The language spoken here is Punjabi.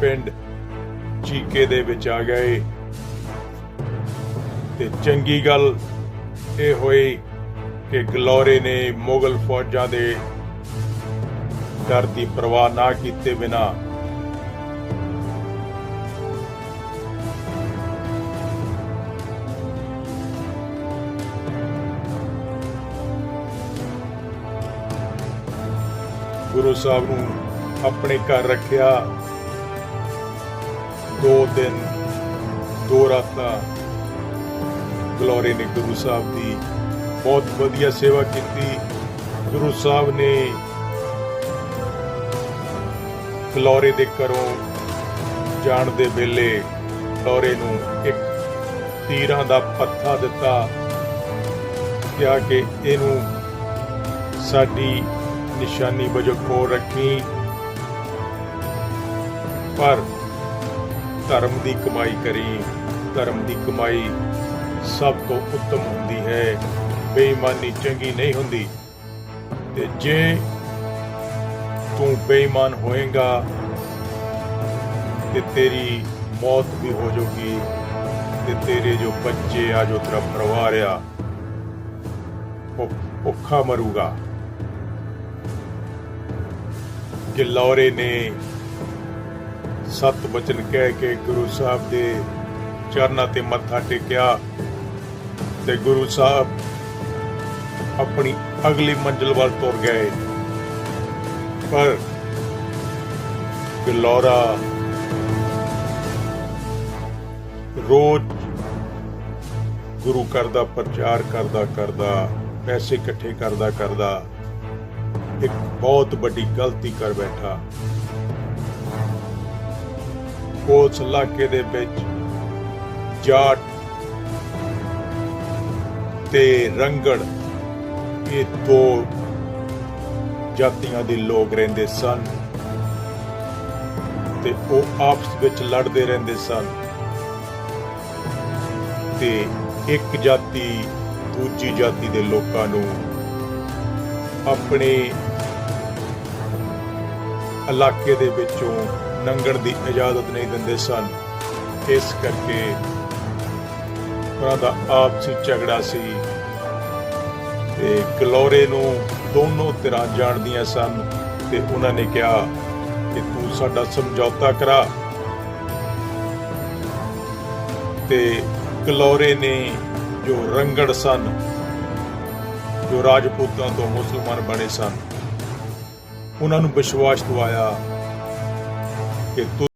ਪਿੰਡ ਚੀਕੇ ਦੇ ਵਿੱਚ ਆ ਗਏ। ਤੇ ਚੰਗੀ ਗੱਲ ਇਹ ਹੋਈ ਕਿ ਗਲੋਰੇ ਨੇ ਮੁਗਲ ਫੌਜਾਂ ਦੇ ਡਰ ਦੀ ਪਰਵਾਹ ਨਾ ਕੀਤੇ ਬਿਨਾ ਗੁਰੂ ਸਾਹਿਬ ਨੂੰ ਆਪਣੇ ਘਰ ਰੱਖਿਆ। ਦੋ ਦਿਨ, ਦੋ ਰਾਤਾਂ ਗਲੋਰੇ ਨੇ ਗੁਰੂ ਸਾਹਿਬ ਦੀ ਬਹੁਤ ਵਧੀਆ ਸੇਵਾ ਕੀਤੀ। ਗੁਰੂ ਸਾਹਿਬ ਨੇ ਗਲੋਰੇ ਦੇ ਘਰੋਂ ਜਾਣ ਦੇ ਵੇਲੇ ਗਲੋਰੇ ਨੂੰ ਇੱਕ ਤੀਰਾਂ ਦਾ ਪੱਥਾ ਦਿੱਤਾ, ਕਿਹਾ ਕਿ ਇਹਨੂੰ ਸਾਡੀ ਨਿਸ਼ਾਨੀ ਵਜੋਂ ਕੋਲ ਰੱਖੀ। ਪਰ ਧਰਮ ਦੀ ਕਮਾਈ ਕਰੀ, ਧਰਮ ਦੀ ਕਮਾਈ ਸਭ ਤੋਂ ਉੱਤਮ ਹੁੰਦੀ ਹੈ। ਬੇਈਮਾਨੀ ਚੰਗੀ ਨਹੀਂ ਹੁੰਦੀ। ਤੇ ਜੇ ਤੂੰ ਬੇਈਮਾਨ ਹੋਏਗਾ, ਤੇ ਤੇਰੀ ਮੌਤ ਵੀ ਹੋ ਜਾਊਗੀ, ਤੇ ਤੇਰੇ ਜੋ ਬੱਚੇ ਆ, ਜੋ ਤੇਰਾ ਪਰਿਵਾਰ ਆ, ਉਹ ਭੁੱਖਾ ਮਰੂਗਾ। ਗਿਲੌਰੇ ਨੇ ਸਤ ਬਚਨ ਕਹਿ ਕੇ ਗੁਰੂ ਸਾਹਿਬ ਦੇ ਚਰਨਾਂ ਤੇ ਮੱਥਾ ਟੇਕਿਆ ਤੇ ਗੁਰੂ ਸਾਹਿਬ ਆਪਣੀ ਅਗਲੀ ਮੰਜ਼ਿਲ ਵੱਲ ਤੁਰ ਗਏ। ਪਰ ਗਿਲੌਰਾ ਰੋਜ਼ ਗੁਰੂ ਘਰ ਦਾ ਪ੍ਰਚਾਰ ਕਰਦਾ ਕਰਦਾ, ਪੈਸੇ ਇਕੱਠੇ ਕਰਦਾ ਕਰਦਾ, ਇੱਕ ਬਹੁਤ ਵੱਡੀ ਗਲਤੀ ਕਰ ਬੈਠਾ। ਉਸ ਇਲਾਕੇ ਦੇ ਵਿੱਚ ਜਾਟ ਤੇ ਰੰਗੜ, ਇਹ ਦੋ ਜਾਤੀਆਂ ਦੇ ਲੋਕ ਰਹਿੰਦੇ ਸਨ ਤੇ ਉਹ ਆਪਸ ਵਿੱਚ ਲੜਦੇ ਰਹਿੰਦੇ ਸਨ ਤੇ ਇੱਕ ਜਾਤੀ ਦੂਜੀ ਜਾਤੀ ਦੇ ਲੋਕਾਂ ਨੂੰ ਆਪਣੇ ਇਲਾਕੇ ਦੇ ਵਿੱਚੋਂ ਲੰਘਣ ਦੀ ਇਜਾਜ਼ਤ ਨਹੀਂ ਦਿੰਦੇ ਸਨ। ਇਸ ਕਰਕੇ ਉਹਨਾਂ ਦਾ ਆਪਸੀ ਝਗੜਾ ਸੀ ਤੇ ਗਲੋਰੇ ਨੂੰ ਦੋਨੋਂ ਧਿਰਾਂ ਜਾਣਦੀਆਂ ਸਨ ਤੇ ਉਹਨਾਂ ਨੇ ਕਿਹਾ ਕਿ ਤੂੰ ਸਾਡਾ ਸਮਝੌਤਾ ਕਰਾ। ਤੇ ਗਲੋਰੇ ਨੇ ਜੋ ਰੰਗੜ ਸਨ, ਜੋ ਰਾਜਪੂਤਾਂ ਤੋਂ ਮੁਸਲਮਾਨ ਬਣੇ ਸਨ, ਉਹਨਾਂ ਨੂੰ ਵਿਸ਼ਵਾਸ ਦਿਵਾਇਆ ਕਿ ਤੂੰ